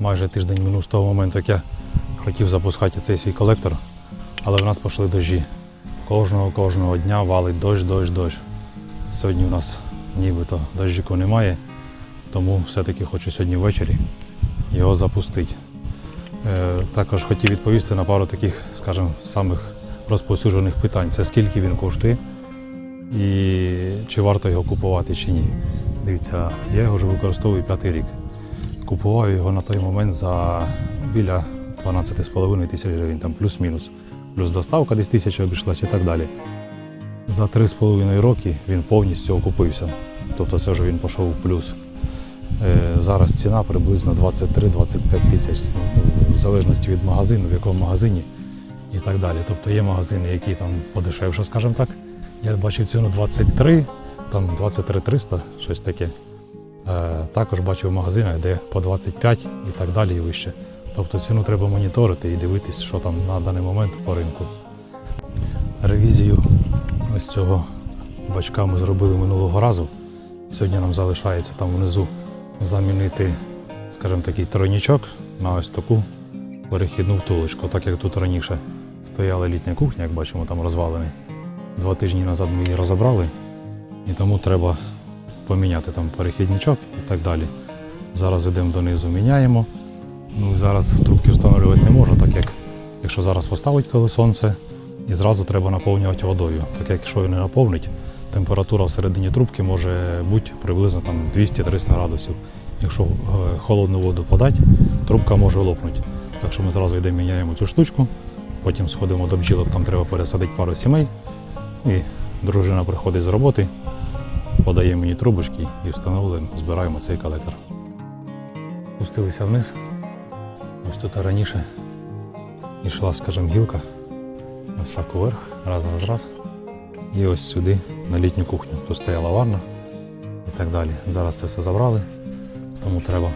майже тиждень минув з того моменту, як я хотів запускати цей свій колектор, але в нас пішли дощі. Кожного кожного дня валить дощ, дощ, дощ. Сьогодні у нас нібито дощику немає, тому все-таки хочу сьогодні ввечері його запустити. Е, також хотів відповісти на пару таких, скажімо, самих розповсюджених питань. Це скільки він коштує і чи варто його купувати чи ні. Дивіться, я його вже використовую п'ятий рік. Купував його на той момент за біля 12,5 тисяч гривень, там плюс-мінус. Плюс доставка десь тисяча обійшлася і так далі. За 3,5 роки він повністю окупився. Тобто це вже він пішов в плюс. Е, Зараз ціна приблизно 23-25 тисяч, ну, в залежності від магазину, в якому магазині і так далі. Тобто є магазини, які там подешевше, скажімо так. Я бачив ціну 23, там 23 300, щось таке. Е, Також бачив в магазинах, де по 25 і так далі і вище. Тобто ціну треба моніторити і дивитись, що там на даний момент по ринку. Ревізію ось цього бачка ми зробили минулого разу. Сьогодні нам залишається там внизу замінити, скажімо, такий тройнічок на ось таку перехідну втулочку. Так як тут раніше стояла літня кухня, як бачимо, там розвалений. Два тижні назад ми її розібрали, і тому треба поміняти там перехідничок і так далі. Зараз йдемо донизу, міняємо. Ну зараз трубки встановлювати не можу, так як якщо зараз поставить коли сонце, і зразу треба наповнювати водою. Так як якщо не наповнить, температура всередині трубки може бути приблизно там 200-300 градусів. Якщо е, холодну воду подати, трубка може лопнути. Так що ми зразу йдемо міняємо цю штучку, потім сходимо до бджілок, там треба пересадити пару сімей. І дружина приходить з роботи, подає мені трубочки і встановлюємо, збираємо цей колектор. Спустилися вниз. Ось тут раніше йшла, скажімо, гілка. Ось так уверх, раз, раз, раз. І ось сюди, на літню кухню. Тут стояла ванна і так далі. Зараз це все забрали, тому треба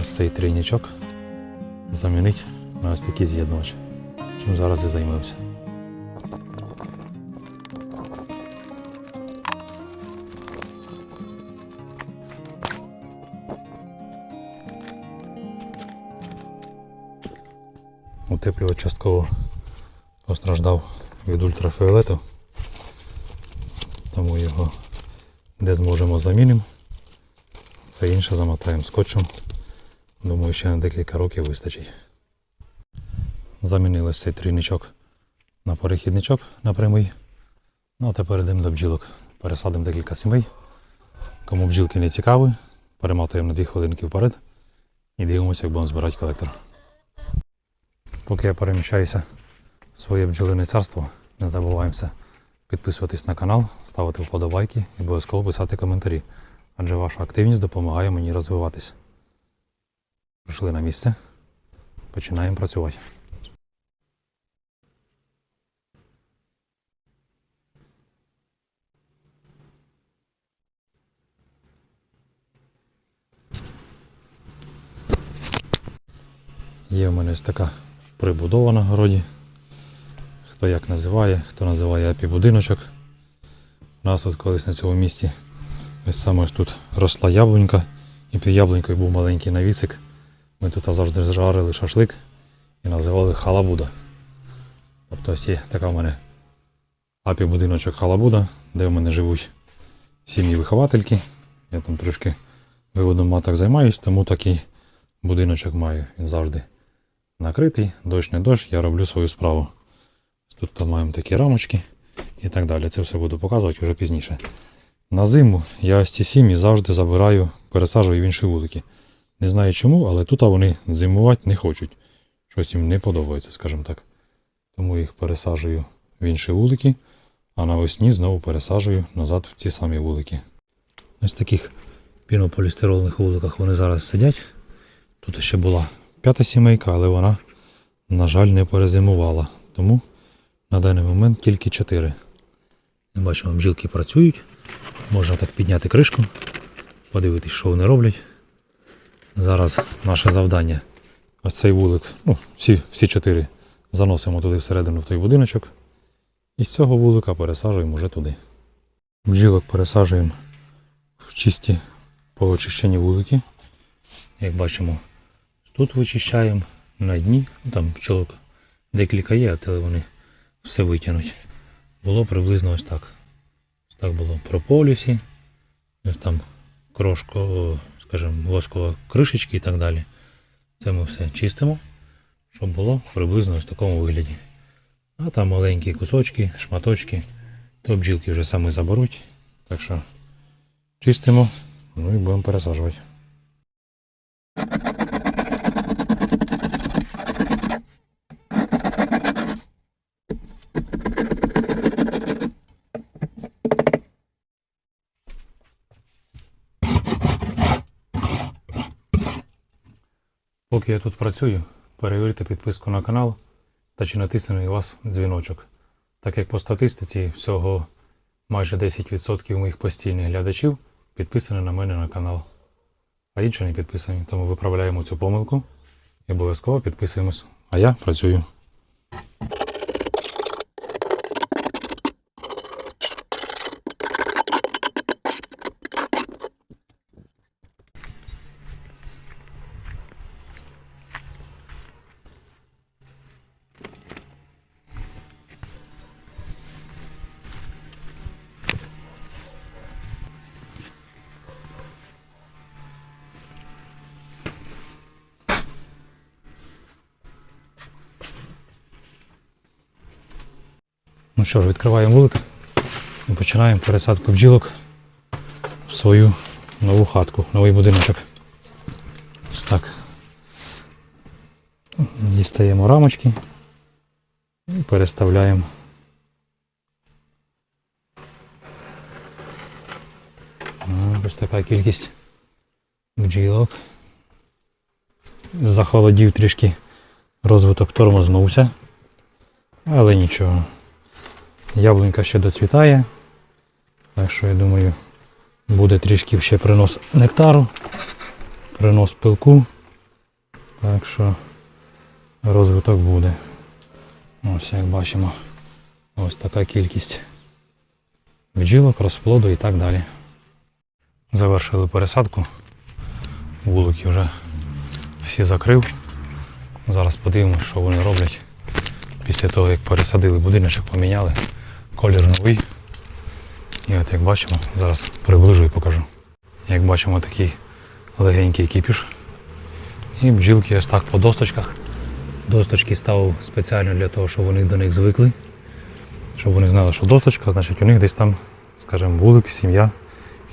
ось цей трійничок замінити на ось такий з'єднувач. Чим зараз і займемося. Утеплювач частково постраждав від ультрафіолету, тому його де зможемо замінимо. Все інше замотаємо скотчем. Думаю, ще на декілька років вистачить. Замінили цей трійничок на перехідничок на прямий. Ну а тепер йдемо до бджілок. Пересадимо декілька сімей. Кому бджілки не цікаві, перемотуємо на 2 хвилинки вперед і дивимося, як будемо збирати колектор. Поки я переміщаюся в своє бджолине царство, не забуваємося підписуватись на канал, ставити вподобайки і обов'язково писати коментарі, адже ваша активність допомагає мені розвиватись. Прийшли на місце, починаємо працювати. Є в мене ось така прибудова на городі. Хто як називає, хто називає апі-будиночок. У нас от колись на цьому місці ось саме ось тут росла яблунька, і під яблунькою був маленький навісик. Ми тут завжди зжарили шашлик і називали халабуда. Тобто ось така в мене апі-будиночок халабуда, де в мене живуть сім'ї виховательки. Я там трошки виводом маток займаюсь, тому такий будиночок маю. Він завжди накритий, дощ не дощ, я роблю свою справу. Тут там маємо такі рамочки і так далі. Це все буду показувати вже пізніше. На зиму я ось ці сім'ї завжди забираю, пересаджую в інші вулики. Не знаю чому, але тут вони зимувати не хочуть. Щось їм не подобається, скажімо так. Тому їх пересаджую в інші вулики, а навесні знову пересаджую назад в ці самі вулики. Ось таких пінополістирольних вуликах вони зараз сидять. Тут ще була п'ята сімейка, але вона, на жаль, не перезимувала. Тому на даний момент тільки чотири. Ми бачимо, бджілки працюють. Можна так підняти кришку, подивитись, що вони роблять. Зараз наше завдання. Ось цей вулик, ну, всі, всі чотири заносимо туди всередину в той будиночок. І з цього вулика пересаджуємо вже туди. Бджілок пересаджуємо в чисті поочищені вулики. Як бачимо, Тут вичищаємо на дні, ну, там пчолок декілька є, але вони все витягнуть. Було приблизно ось так. Ось так було про полюсі, ось там крошко, скажімо, воскова кришечки і так далі. Це ми все чистимо, щоб було приблизно ось в такому вигляді. А там маленькі кусочки, шматочки, то бджілки вже самі заберуть. Так що чистимо, ну і будемо пересаджувати. Поки я тут працюю, перевірте підписку на канал та чи натиснений у вас дзвіночок. Так як по статистиці всього майже 10% моїх постійних глядачів підписані на мене на канал. А інші не підписані, тому виправляємо цю помилку і обов'язково підписуємось. А я працюю. Ну що ж, відкриваємо вулик і починаємо пересадку бджілок в свою нову хатку, новий будиночок. Так. Дістаємо рамочки і переставляємо. Ось така кількість бджілок. Захолодів трішки розвиток тормознувся, але нічого. Яблунька ще доцвітає. Так що я думаю, буде трішки ще принос нектару, принос пилку. Так що розвиток буде. Ось як бачимо, ось така кількість бджілок, розплоду і так далі. Завершили пересадку. Вулики вже всі закрив. Зараз подивимося, що вони роблять після того, як пересадили будиночок, поміняли. Колір новий. І от як бачимо, зараз приближу і покажу. Як бачимо, такий легенький кіпіш. І бджілки ось так по досточках. Досточки ставив спеціально для того, щоб вони до них звикли. Щоб вони знали, що досточка, значить у них десь там, скажімо, вулик, сім'я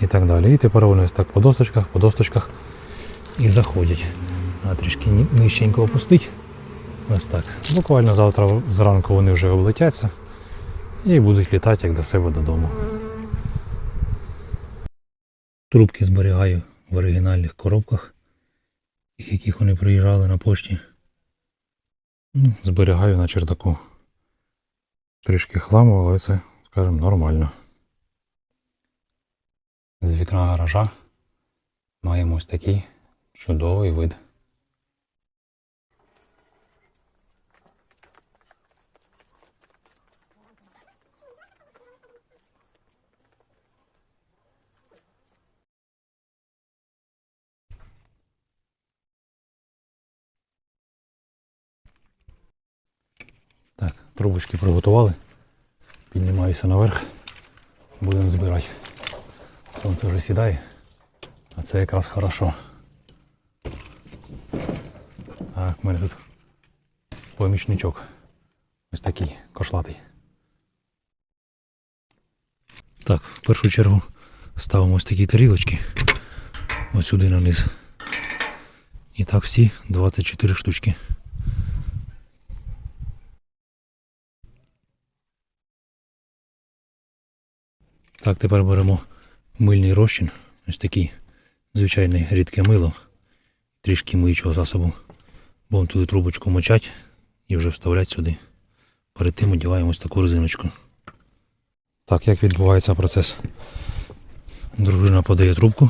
і так далі. І тепер вони ось так по досточках, по досточках і заходять. А трішки нижченько опустить. Ось так. Буквально завтра зранку вони вже облетяться і будуть літати як до себе додому. Трубки зберігаю в оригінальних коробках, яких вони приїжджали на пошті. Ну, зберігаю на чердаку. Трішки хламу, але це, скажімо, нормально. З вікна гаража маємо ось такий чудовий вид. Так, трубочки приготували. Піднімаюся наверх. Будемо збирати. Сонце вже сідає, а це якраз хорошо. Так, в мене тут помічничок. Ось такий кошлатий. Так, в першу чергу ставимо ось такі тарілочки. Ось сюди на низ. І так всі 24 штучки. Так, тепер беремо мильний розчин. Ось такий звичайний рідке мило. Трішки миючого засобу. Будемо туди трубочку мочати і вже вставляти сюди. Перед тим одягаємо ось таку резиночку. Так, як відбувається процес? Дружина подає трубку.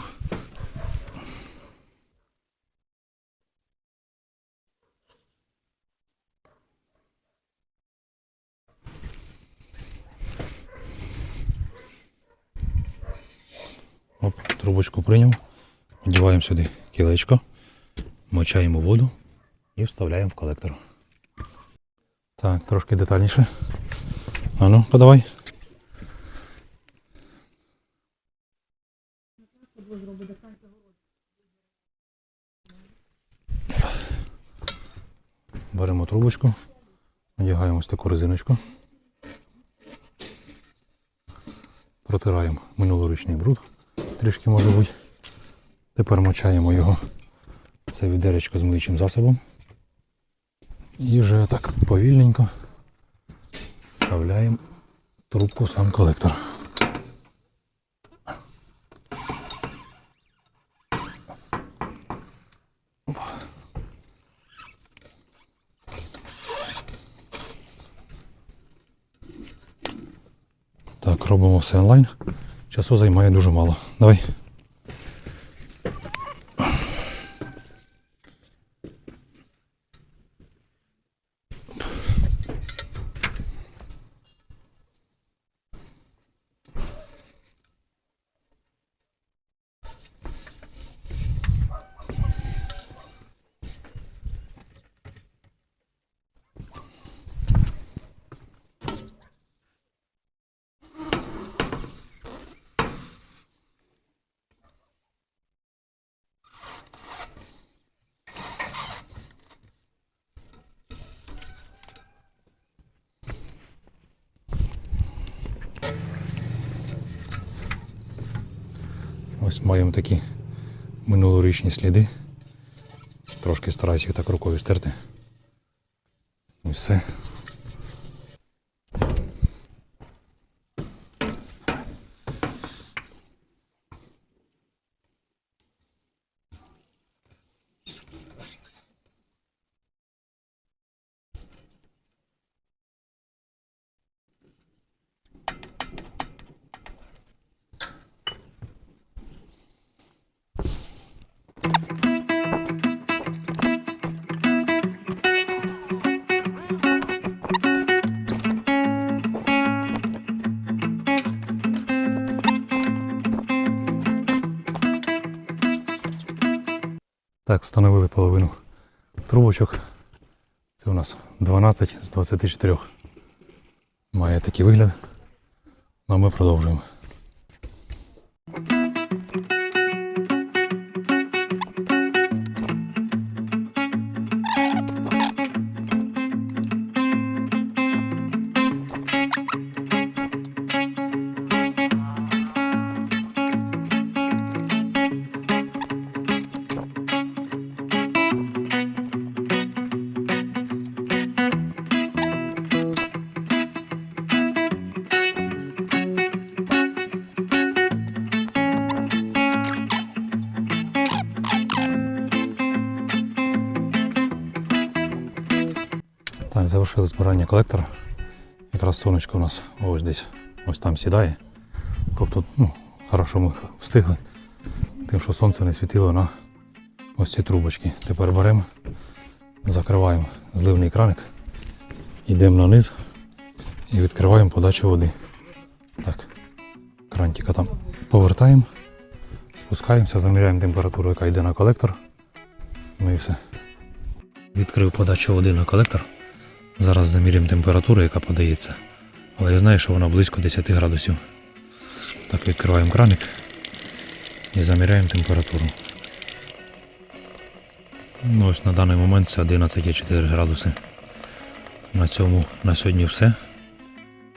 Трубочку прийняв. Одіваємо сюди кілечко, мочаємо воду, і вставляємо в колектор. Так, трошки детальніше. А ну, подавай. Беремо трубочку, надягаємо ось таку резиночку. Протираємо минулорічний бруд, трішки може бути. Тепер мочаємо його це відеречко з миючим засобом. І вже так повільненько вставляємо трубку в сам колектор. Так, робимо все онлайн. Часу займає дуже мало. Давай. Ось маємо такі минулорічні сліди. Трошки стараюся їх так рукою стерти. І все. Так, встановили половину трубочок. Це у нас 12 з 24. Має такий вигляд. Ну а ми продовжуємо. Так, завершили збирання колектора. Якраз сонечко у нас ось десь ось там сідає. Тобто, ну, хорошо ми встигли. Тим, що сонце не світило на ось ці трубочки. Тепер беремо, закриваємо зливний краник, йдемо на низ і відкриваємо подачу води. Так, крантика там повертаємо, спускаємося, заміряємо температуру, яка йде на колектор. Ну і все. Відкрив подачу води на колектор. Зараз замірюємо температуру, яка подається. Але я знаю, що вона близько 10 градусів. Так, відкриваємо краник і заміряємо температуру. Ну, ось на даний момент це 11,4 градуси. На цьому на сьогодні все.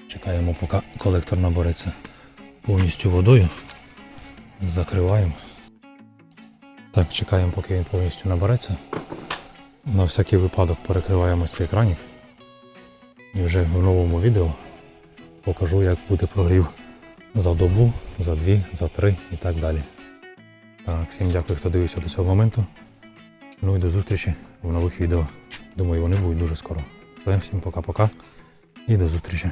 Чекаємо, поки колектор набереться повністю водою. Закриваємо. Так, чекаємо, поки він повністю набереться. На всякий випадок перекриваємо цей кранік. І вже в новому відео покажу, як буде прогрів за добу, за дві, за три і так далі. Так, всім дякую, хто дивився до цього моменту. Ну і до зустрічі в нових відео. Думаю, вони будуть дуже скоро. Всім пока-пока і до зустрічі.